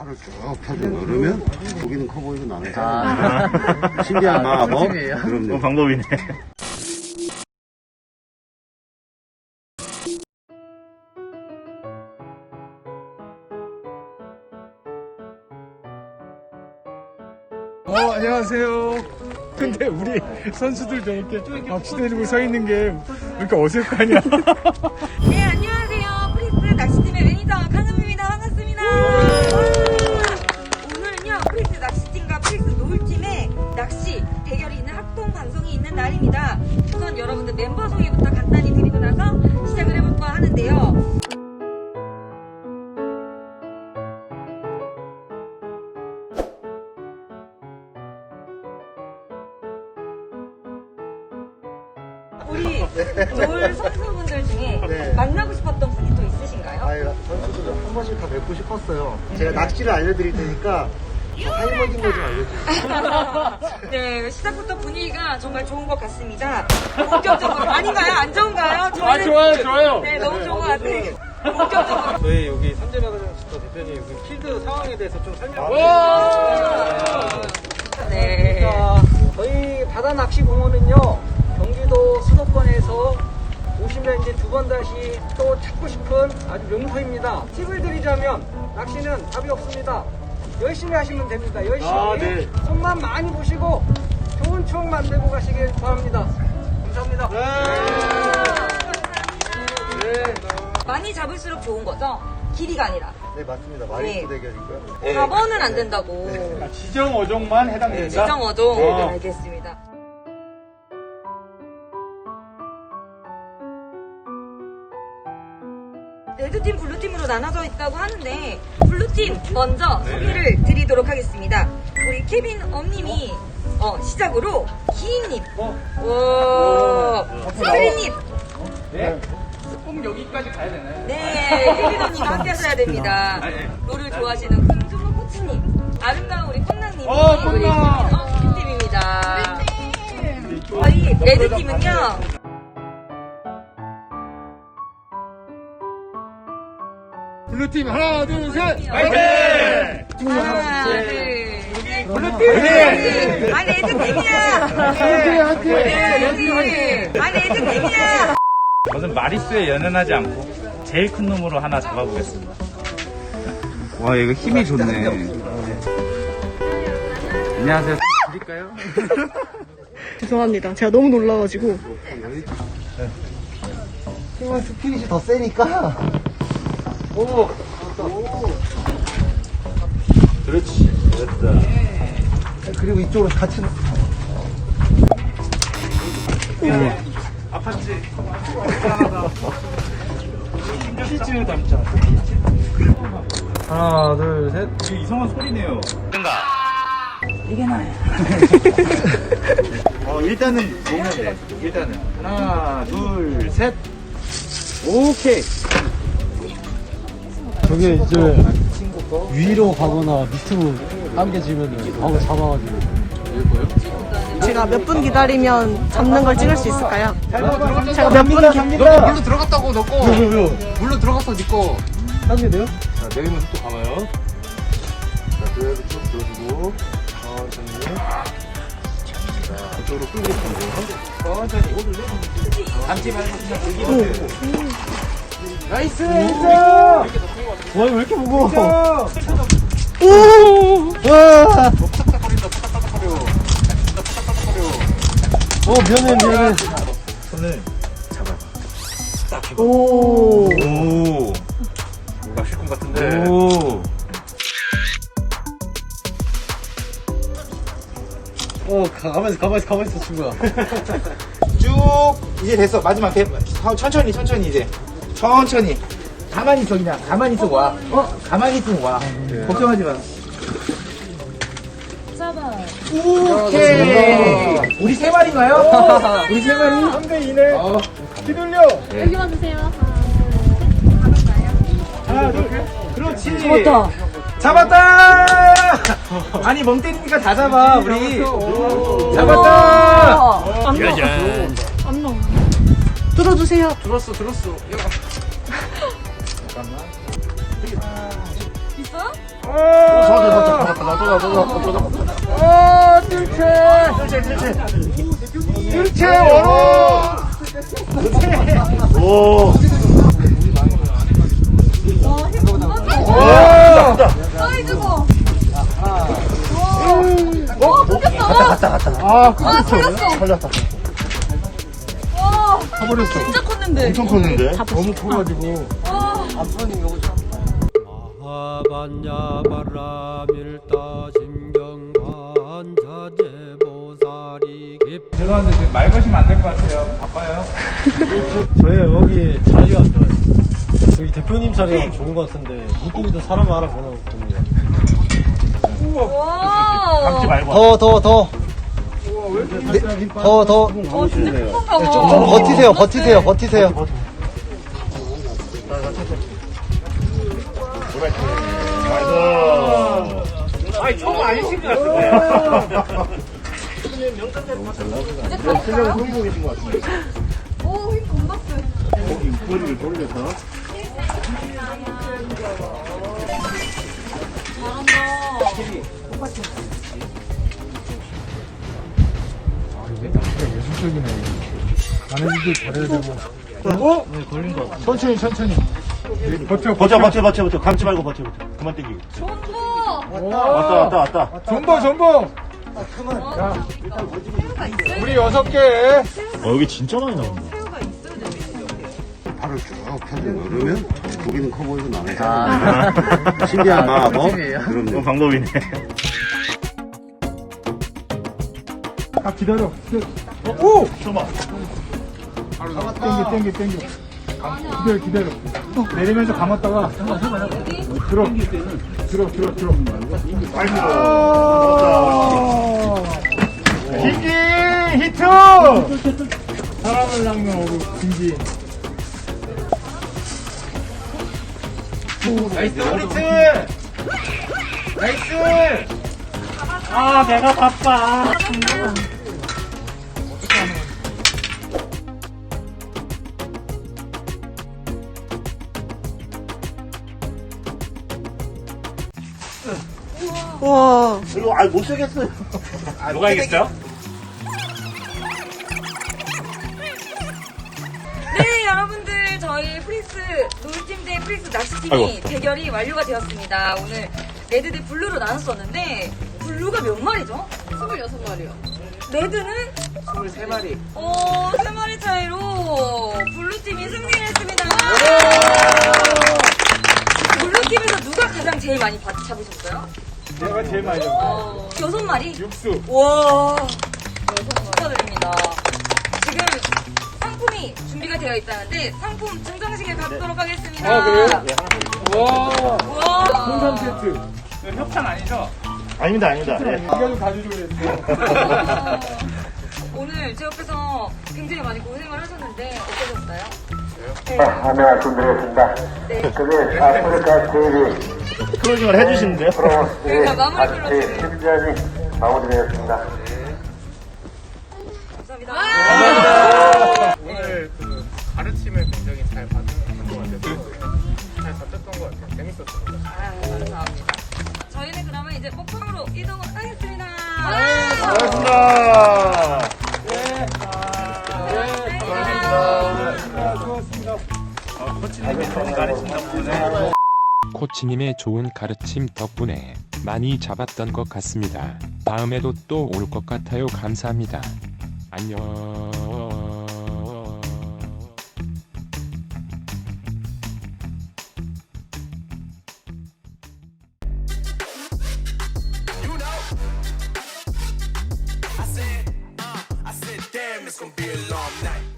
팔을 쭉 펴고 누르면 고기는 커 보이고 나는 작아. 신기한 마법. 그럼요. 어, 방법이네. 어, 안녕하세요. 근데 우리 선수들 저렇게 박수 때리고 서 있는 게 왜 이렇게 어색하냐? 네, 안녕하세요. 프리스 낚시팀의 매니저 강은 합동 방송이 있는 날입니다. 우선 여러분들 멤버 소개부터 간단히 드리고 나서 시작을 해볼까 하는데요. 우리 노을 선수분들 중에 네. 만나고 싶었던 분이 또 있으신가요? 아이, 선수들 한 번씩 다 뵙고 싶었어요. 제가 낚시를 알려드릴 테니까 할머진 거좀 알려주세요. 네, 시작부터 분위기가 정말 좋은 것 같습니다. 본격적으로 아닌가요? 안 좋은가요? 아, 저희는- 좋아요, 좋아요. 네, 너무 좋은 것 같아요. 본격적으로. 저희 여기 삼재마가장스터 대표님 여기 필드 상황에 대해서 좀 설명. 네. 자, 저희 바다 낚시 공원은요 경기도 수도권에서 오시면 이제 두 번 다시 또 찾고 싶은 아주 명소입니다. 팁을 드리자면 낚시는 답이 없습니다. 열심히 하시면 됩니다. 열심히 아, 네. 손만 많이 보시고 좋은 추억 만들고 가시길 바랍니다. 감사합니다. 네. 많이 잡을수록 좋은 거죠? 길이가 아니라. 네, 맞습니다. 마리스 네. 대결이고요. 4번은 안 된다고. 지정 어종만 해당된다. 지정 어종. 네. 네, 알겠습니다. 레드팀, 블루팀으로 나눠져 있다고 하는데 블루팀 먼저 소개를 드리도록 하겠습니다. 우리 케빈 엄님이 어, 시작으로 기인님, 와, 세리님, 꼭 여기까지 가야 되나요? 네, 케빈 언니가 함께 하셔야 됩니다. 롤을 좋아하시는 김종호 코치님, 아름다운 우리 콩나님이 어, 우리 콩나. 케빈 어, 팀입니다. 저희 레드팀은요. 블루팀 하나, 둘, 셋! 화이팅! 하나, 둘, 셋. 블루팀! 아, 레드팀이야! 레드팀! 아, 레드팀이야! 저는 마리수에 연연하지 않고 제일 큰 놈으로 하나 잡아보겠습니다. 와, 이거 힘이 좋네. 안녕하세요. 드릴까요? 죄송합니다. 제가 너무 놀라가지고. 힘은 스피릿이 더 세니까. 오! 그렇지. 됐다. 그리고 이쪽으로 같이. 아팠지? 치즈 담자. 하나, 둘, 셋. 이거 이상한 소리네요. 뭔가. 이게 나야. 어, 일단은 보면 돼. 일단은. 하나, 둘, 셋. 오케이. 저게 이제 위로 가거나 밑으로 당겨지면 바로 잡아가지고 제가 몇 분 기다리면 잡는 걸 찍을 수 있을까요? 제가 몇 분 기... 물로 들어갔다고, 너 거. 왜요 왜요 물로 들어갔어, 니 거. 당겨돼요? 자, 내리면서 또 가봐요. 자, 그래도 쭉 들어주고, 천천히. 자, 그쪽으로 끌고 있고. 와 이거 왜 이렇게 무거워 어 미안해 미안해 손을 잡아봐. 오. 오. 뭔가 쉴것 같은데. 오. 어 가- 가만히 있어 가만히 있어 가만히 있어 친구야 쭉 이제 됐어 마지막 대, 천천히 천천히 이제 천천히. 가만히 있어 그냥. 가만히 있어 와. 어? 가만히 있으면 와. 걱정하지 마. 오케이. 우리 세 마리인가요? 우리 세 마리. 3대 2네. 어. 휘둘려. 여기만 주세요. 하나 둘 그렇지. 잡았다. 잡았다. 아니 멍 때리니까 다 잡아 우리. 잡았다. 안 나와. 들어주세요. 들었어, 들었어. 있어? 오 어, 뜰채. 뜰채, 원호. 오. 사이즈고. 아, 그렇죠. 걸렸다. 와. 진짜 컸는데. 엄청 컸는데? 너무 커가지고. 죄송한데 지금 말 거시면 안 될 것 같아요. 바빠요. 저희 여기 자리가 안 좋아요. 여기 대표님 자리가 좋은 것 같은데 물고기도 사람 알아 보나 봅니다. 와. 감지 말고. 더, 더, 더. 더, 더. 어, 진짜 큰가 봐. 좀, 좀 버티세요, 버티세요, 버티세요. 아니, 처음 아니신 것 같은데. 실력을 보이고 계신 것 같은데. 오, 힘 세. 거기 머리를 돌려서. 예술적이네. 일들 잘해야 되고. 어? 네, 걸린 거. 천천히, 천천히. 버텨, 버텨, 버텨, 버텨, 버텨. 감지 말고 버텨, 버텨. 그만 땡기고. 전부. 왔다, 왔다, 왔다. 전보, 전보. 자, 우리 여섯 개. 어, 여기 진짜 많이 나온다. 발을 쭉 펴서 누르면 고기는 커 보이고 나는 작아. 신기한 마법. 그럼요. 방법이네. 아, 기다려. 어, 오! 잠깐만. 땡겨, 땡겨, 땡겨. 기다려, 기다려. 내리면서 감았다가. 들어. 들어, 들어, 들어. 아! 김기 히트! 사람을 낚는 어구, 김기. 나이스, 브리트! 나이스! 아, 내가 바빠. 와. 이거, 아, 못 쓰겠어요. 누가 이겼어요? 네, 여러분들 저희 프리스 놀팀 대 프리스 낚시팀이 대결이 완료가 되었습니다. 오늘 레드 대 블루로 나눴었는데 블루가 몇 마리죠? 26마리요. 레드는 23마리. 어, 3마리 차이로 블루팀이 승리를 했습니다. 블루팀에서 누가 가장 제일 많이 바- 잡으셨어요? 내가 제일 많이 잡아. 어, 6마리? 육수. 와, 축하드립니다. 지금 상품이 준비가 되어 있다는데 상품 증정식에 갖도록 하겠습니다. 아, 그래요? 와. 와. 홍삼 세트. 이거 협찬 아니죠? 아닙니다, 아닙니다. 예. 이거 좀 가져주고 그랬어. 오늘 제 옆에서 굉장히 많이 고생을 하셨는데 어떠셨어요? 안내 말씀드리겠습니다. 네. 그게 아프리카 TV 클로징을 해주시는데요. 그러니까 마무리 불러주세요. 심전이 마무리되었습니다. 감사합니다. 오늘 그 가르침을 굉장히 잘 받은 것 같아서 잘 받았던 것 같아요. 재밌었습니다. 아, 감사합니다. 저희는 그러면 이제 목방으로 이동을 하겠습니다. 고맙습니다. 코치님 의 좋은 가르침 덕분에 많이 잡았던 것 같습니다. 다음에도 또 올 것 같아요. 감사합니다. 안녕.